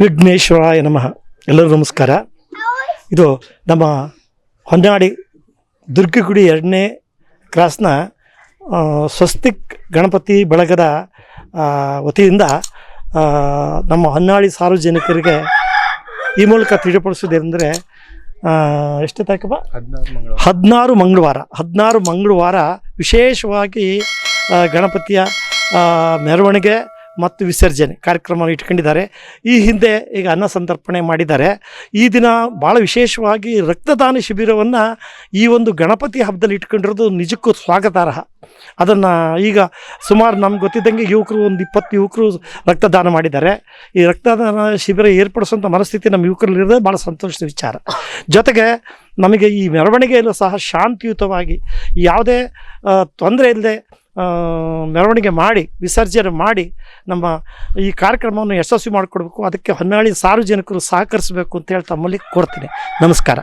ವಿಘ್ನೇಶ್ವರಾಯ ನಮಃ. ಎಲ್ಲರೂ ನಮಸ್ಕಾರ. ಇದು ನಮ್ಮ ಹೊನ್ನಾಡಿ ದುರ್ಗಗುಡಿ ಎರಡನೇ ಕ್ರಾಸ್ನ ಸ್ವಸ್ತಿಕ್ ಗಣಪತಿ ಬಳಗದ ವತಿಯಿಂದ ನಮ್ಮ ಹೊನ್ನಾಳಿ ಸಾರ್ವಜನಿಕರಿಗೆ ಈ ಮೂಲಕ ತಿಳಿಪಡಿಸೋದೇನೆಂದರೆ ಎಷ್ಟು ತಾರೀಕಪ್ಪ? ಹದಿನಾರು ಮಂಗಳವಾರ. ಹದಿನಾರು ಮಂಗಳವಾರ. ವಿಶೇಷವಾಗಿ ಗಣಪತಿಯ ಮೆರವಣಿಗೆ ಮತ್ತು ವಿಸರ್ಜನೆ ಕಾರ್ಯಕ್ರಮ ಇಟ್ಕೊಂಡಿದ್ದಾರೆ. ಈ ಹಿಂದೆ ಈಗ ಅನ್ನ ಸಂತರ್ಪಣೆ ಮಾಡಿದ್ದಾರೆ. ಈ ದಿನ ಭಾಳ ವಿಶೇಷವಾಗಿ ರಕ್ತದಾನ ಶಿಬಿರವನ್ನು ಈ ಒಂದು ಗಣಪತಿ ಹಬ್ಬದಲ್ಲಿ ಇಟ್ಕೊಂಡಿರೋದು ನಿಜಕ್ಕೂ ಸ್ವಾಗತಾರ್ಹ. ಅದನ್ನು ಈಗ ಸುಮಾರು ನಮ್ಗೆ ಗೊತ್ತಿದ್ದಂಗೆ ಯುವಕರು ಒಂದು ಇಪ್ಪತ್ತು ಯುವಕರು ರಕ್ತದಾನ ಮಾಡಿದ್ದಾರೆ. ಈ ರಕ್ತದಾನ ಶಿಬಿರ ಏರ್ಪಡಿಸುವಂಥ ಮನಸ್ಥಿತಿ ನಮ್ಮ ಯುವಕರಲ್ಲಿರೋದೇ ಭಾಳ ಸಂತೋಷದ ವಿಚಾರ. ಜೊತೆಗೆ ನಮಗೆ ಈ ಮೆರವಣಿಗೆಯಲ್ಲೂ ಸಹ ಶಾಂತಿಯುತವಾಗಿ ಯಾವುದೇ ತೊಂದರೆ ಇಲ್ಲದೆ ಮೆರವಣಿಗೆ ಮಾಡಿ, ವಿಸರ್ಜನೆ ಮಾಡಿ ನಮ್ಮ ಈ ಕಾರ್ಯಕ್ರಮವನ್ನು ಯಶಸ್ವಿ ಮಾಡಿಕೊಡ್ಬೇಕು. ಅದಕ್ಕೆ ಹೊನ್ನಾಳಿ ಸಾರ್ವಜನಿಕರು ಸಹಕರಿಸಬೇಕು ಅಂತ ಹೇಳಿ ತಮ್ಮಲ್ಲಿ ಕೋರ್ತೀನಿ. ನಮಸ್ಕಾರ.